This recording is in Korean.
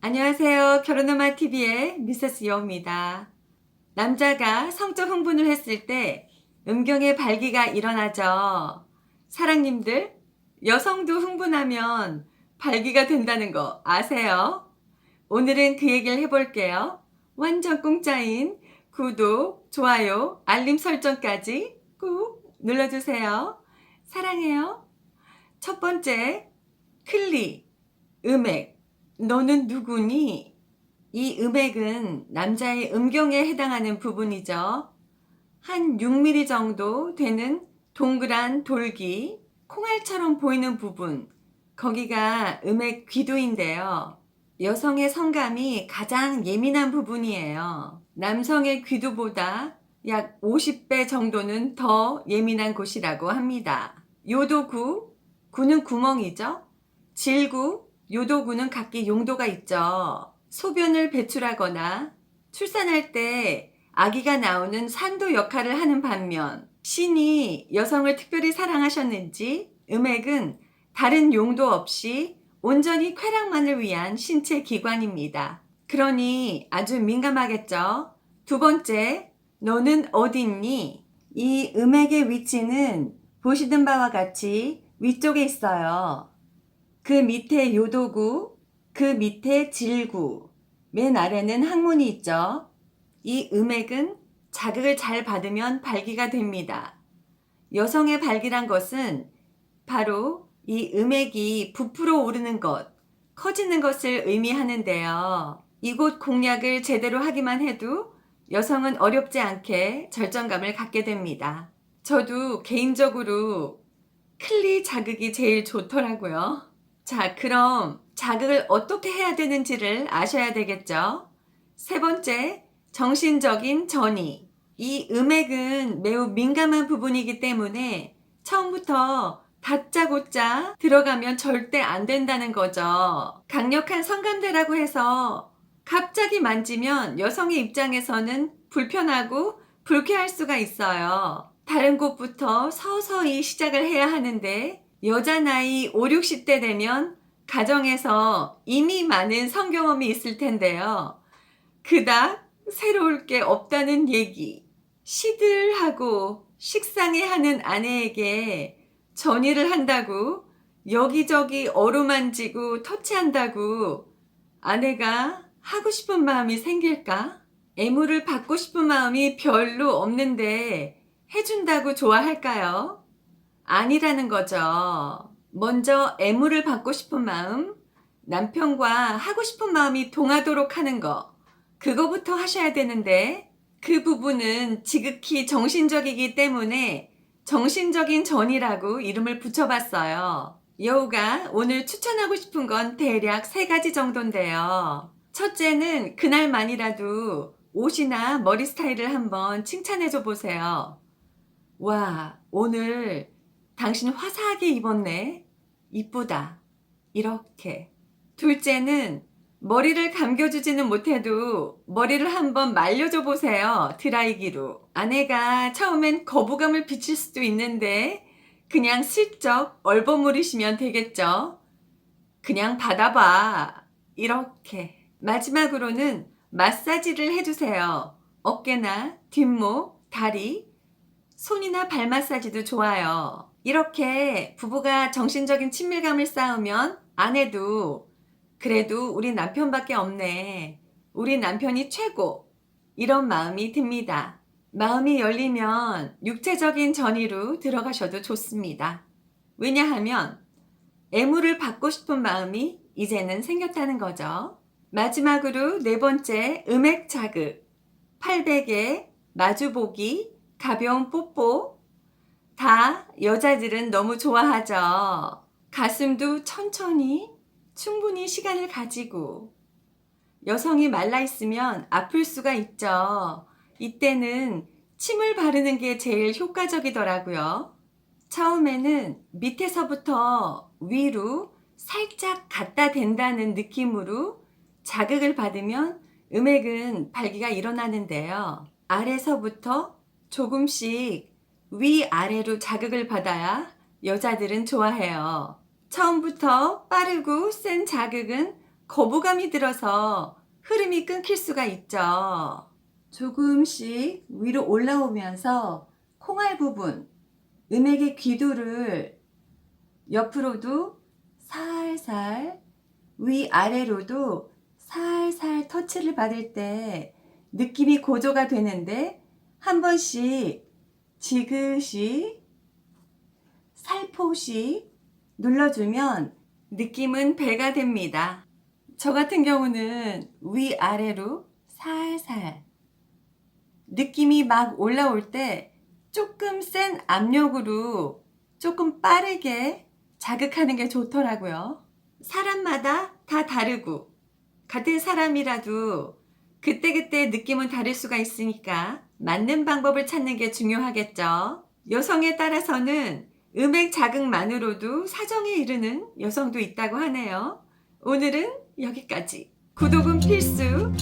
안녕하세요. 결혼엄마 TV의 미세스 여우입니다. 남자가 성적 흥분을 했을 때 음경의 발기가 일어나죠. 사랑님들, 여성도 흥분하면 발기가 된다는 거 아세요? 오늘은 그 얘기를 해볼게요. 완전 공짜인 구독, 좋아요, 알림 설정까지 꾹 눌러주세요. 사랑해요. 첫 번째, 클리, 음액. 너는 누구니? 이 음액은 남자의 음경에 해당하는 부분이죠. 한 6mm 정도 되는 동그란 돌기, 콩알처럼 보이는 부분, 거기가 음액 귀두인데요. 여성의 성감이 가장 예민한 부분이에요. 남성의 귀두보다 약 50배 정도는 더 예민한 곳이라고 합니다. 요도구, 구는 구멍이죠. 질구, 요도구는 각기 용도가 있죠. 소변을 배출하거나 출산할 때 아기가 나오는 산도 역할을 하는 반면 신이 여성을 특별히 사랑하셨는지 음액은 다른 용도 없이 온전히 쾌락만을 위한 신체 기관입니다. 그러니 아주 민감하겠죠. 두 번째, 너는 어딨니? 이 음액의 위치는 보시는 바와 같이 위쪽에 있어요. 그 밑에 요도구, 그 밑에 질구, 맨 아래는 항문이 있죠. 이 음액은 자극을 잘 받으면 발기가 됩니다. 여성의 발기란 것은 바로 이 음액이 부풀어 오르는 것, 커지는 것을 의미하는데요. 이곳 공략을 제대로 하기만 해도 여성은 어렵지 않게 절정감을 갖게 됩니다. 저도 개인적으로 클리 자극이 제일 좋더라고요. 자, 그럼 자극을 어떻게 해야 되는지를 아셔야 되겠죠? 세 번째, 정신적인 전이. 이 음액은 매우 민감한 부분이기 때문에 처음부터 다짜고짜 들어가면 절대 안 된다는 거죠. 강력한 성감대라고 해서 갑자기 만지면 여성의 입장에서는 불편하고 불쾌할 수가 있어요. 다른 곳부터 서서히 시작을 해야 하는데 여자 나이 5, 60대 되면 가정에서 이미 많은 성경험이 있을 텐데요. 그닥 새로울 게 없다는 얘기. 시들하고 식상해 하는 아내에게 전의를 한다고 여기저기 어루만지고 터치한다고 아내가 하고 싶은 마음이 생길까? 애무를 받고 싶은 마음이 별로 없는데 해준다고 좋아할까요? 아니라는 거죠. 먼저 애무를 받고 싶은 마음, 남편과 하고 싶은 마음이 동하도록 하는 거, 그거부터 하셔야 되는데, 그 부분은 지극히 정신적이기 때문에 정신적인 전이라고 이름을 붙여봤어요. 여우가 오늘 추천하고 싶은 건 대략 세 가지 정도인데요. 첫째는 그날만이라도 옷이나 머리 스타일을 한번 칭찬해줘 보세요. 와, 오늘 당신 화사하게 입었네. 이쁘다. 이렇게. 둘째는 머리를 감겨주지는 못해도 머리를 한번 말려줘 보세요. 드라이기로. 아내가 처음엔 거부감을 비칠 수도 있는데 그냥 슬쩍 얼버무리시면 되겠죠. 그냥 받아봐. 이렇게. 마지막으로는 마사지를 해주세요. 어깨나 뒷목, 다리, 손이나 발 마사지도 좋아요. 이렇게 부부가 정신적인 친밀감을 쌓으면 아내도 그래도 우리 남편밖에 없네. 우리 남편이 최고. 이런 마음이 듭니다. 마음이 열리면 육체적인 전이로 들어가셔도 좋습니다. 왜냐하면 애무를 받고 싶은 마음이 이제는 생겼다는 거죠. 마지막으로 네 번째 음액 자극. 800에 마주보기, 가벼운 뽀뽀. 다 여자들은 너무 좋아하죠. 가슴도 천천히 충분히 시간을 가지고 여성이 말라 있으면 아플 수가 있죠. 이때는 침을 바르는 게 제일 효과적이더라고요. 처음에는 밑에서부터 위로 살짝 갖다 댄다는 느낌으로 자극을 받으면 음액은 발기가 일어나는데요. 아래서부터 조금씩 위아래로 자극을 받아야 여자들은 좋아해요. 처음부터 빠르고 센 자극은 거부감이 들어서 흐름이 끊길 수가 있죠. 조금씩 위로 올라오면서 콩알 부분, 음액의 귀도를 옆으로도 살살, 위아래로도 살살 터치를 받을 때 느낌이 고조가 되는데 한 번씩 지그시 살포시 눌러주면 느낌은 배가 됩니다. 저 같은 경우는 위아래로 살살 느낌이 막 올라올 때 조금 센 압력으로 조금 빠르게 자극하는 게 좋더라고요. 사람마다 다 다르고 같은 사람이라도 그때그때 느낌은 다를 수가 있으니까 맞는 방법을 찾는 게 중요하겠죠. 여성에 따라서는 음액 자극만으로도 사정에 이르는 여성도 있다고 하네요. 오늘은 여기까지. 구독은 필수,